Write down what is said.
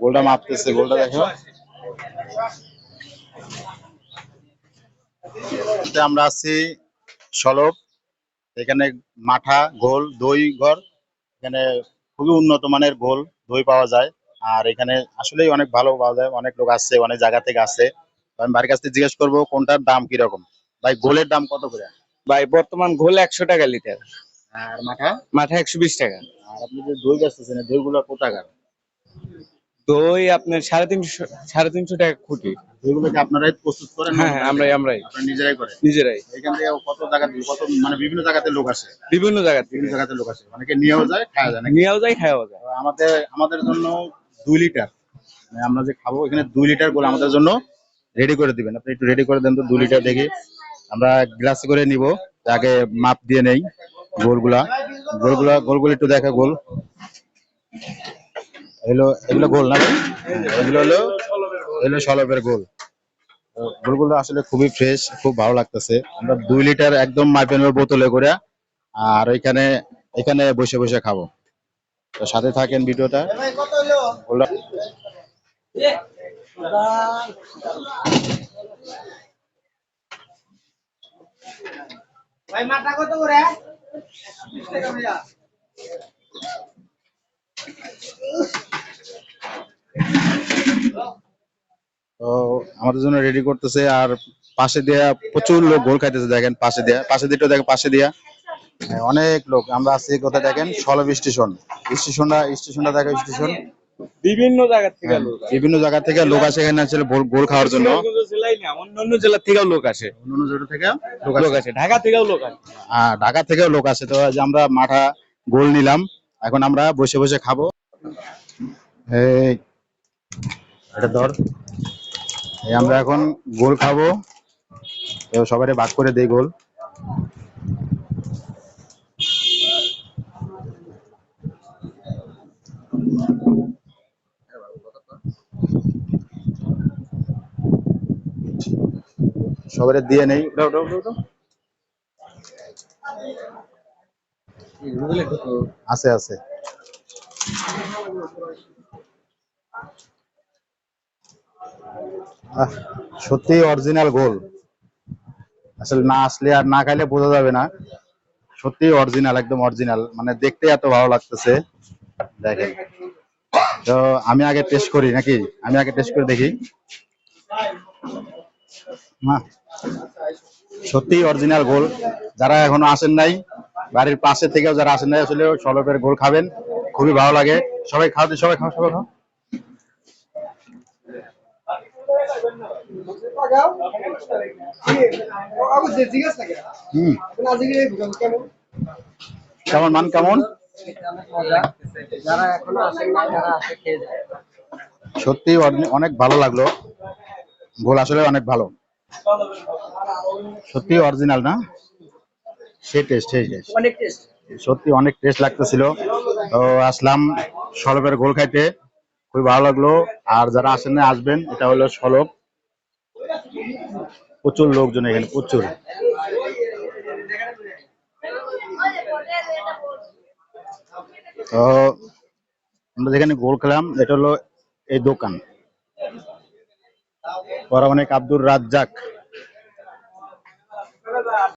গোলটা মাপতেছে গোলটা দেখো। আমরা আছি সলব এখানে মাঠা গোল দই ঘর। এখানে খুবই উন্নত মানের গোল দই পাওয়া যায়। আর এখানে আসলেই অনেক ভালো পাওয়া যায়। অনেক লোক আসছে অনেক জায়গা থেকে আসছে। আমি বাড়ির কাছ থেকে জিজ্ঞেস করব কোনটার দাম কীরকম? ভাই গোলের দাম কত করে? ভাই বর্তমান ঘোল একশো টাকা লিটার। আর মাঠা? মাথা একশো বিশ টাকা। আর আপনি যে দই বেচতেছেন দই গুলো কত টাকা দই আপনার সাড়ে তিনশো সাড়ে তিনশো টাকা খুঁটি। কি আপনারাই প্রস্তুত করেন হ্যাঁ হ্যাঁ আমরাই আমরাই। আপনারা নিজেরাই করেন? নিজেরাই। এখান থেকে কত জায়গা কত মানে বিভিন্ন জায়গাতে লোক আসে? বিভিন্ন জায়গা বিভিন্ন জায়গাতে লোক আসে। অনেকে নিয়েও যায় খাওয়া যায় নিয়েও যায় খাওয়া যায়। আমাদের আমাদের জন্য দুই লিটার। মানে আমরা যে খাব এখানে দুই লিটার গোল আমাদের জন্য রেডি করে দিবেন। আপনি একটু রেডি করে দেন তো দুই লিটার দেখি। আমরা গ্লাস করে নিব। আগে মাপ দিয়ে নেই গোলগুলা। গোলগুলা গোলগুলো একটু দেখা গোল। এগুলো এগুলো গোল না এগুলো হলো, এগুলো সলবের গোল। গোলগুলো আসলে খুবই ফ্রেশ খুব ভালো লাগতেছে। আমরা দুই লিটার একদম মাইপেন বোতলে করে, আর এখানে এখানে বসে বসে খাব। তো সাথে থাকেন ভিডিওটা। ভাই, মাথা কত করে তো আমাদের জন্য রেডি করতেছে আর পাশে দিয়া প্রচুর লোক গোল খাইতেছে দেখেন পাশে দিয়া। পাশে দিকটা দেখেন পাশে দিয়া। হ্যাঁ, অনেক লোক আমরা আছি কোথায় দেখেন সলব স্টেশন। স্টেশনটা স্টেশনটা দেখো স্টেশন। বিভিন্ন জায়গা থেকে লোক আসে। বিভিন্ন জায়গা থেকে লোক আসে এখানে আসলে গোল- খাওয়ার জন্য। অন্যান্য জেলা থেকেও লোক আসে। অন্যান্য জায়গা থেকে লোক আসে। ঢাকা থেকেও লোক আসে। হ্যাঁ ঢাকা থেকেও লোক আসে। তো আজ আমরা মাঠা গোল নিলাম এখন আমরা বসে বসে খাব। এই এটা ধর। আমরা এখন গোল খাব। তো সবাই ভাগ করে দেই গোল। সবাই দিয়ে নেই। আছে আছে। সত্যি অরিজিনাল গোল আসলে না আসলে আর না খাইলে বোঝা যাবে না। সত্যি অরিজিনাল একদম অরিজিনাল মানে দেখতে এত ভালো লাগতেছে। দেখেন। তো আমি আগে টেস্ট করি নাকি? আমি আগে টেস্ট করে দেখি। সত্যি অরিজিনাল গোল যারা এখনও আসেন নাই বাড়ির পাশে থেকেও যারা আসেন নাই আসলে সলপের গোল খাবেন। খুবই ভালো লাগে। সবাই খাও তো, সবাই খাও সবাই খাও। কেমন মান কেমন? সত্যি অনে- অনেক ভালো লাগল। গোল আসলে অনেক ভালো। সত্যি অরিজিনাল না? সে টেস্ট সেই টেস্ট অনেক টেস্ট সত্যি অনেক টেস্ট লাগতেছিল। তো আসলাম সলবের গোল খাইতে। খুবই ভালো লাগল। আর যারা আসেন না আসবেন। এটা হলো সড়ক। প্রচুর লোকজন এখানে, প্রচুর। তো আমরা যেখানে গোল খেলাম, এটা হলো এই দোকান। পরামানিক আব্দুর রাজ্জাক।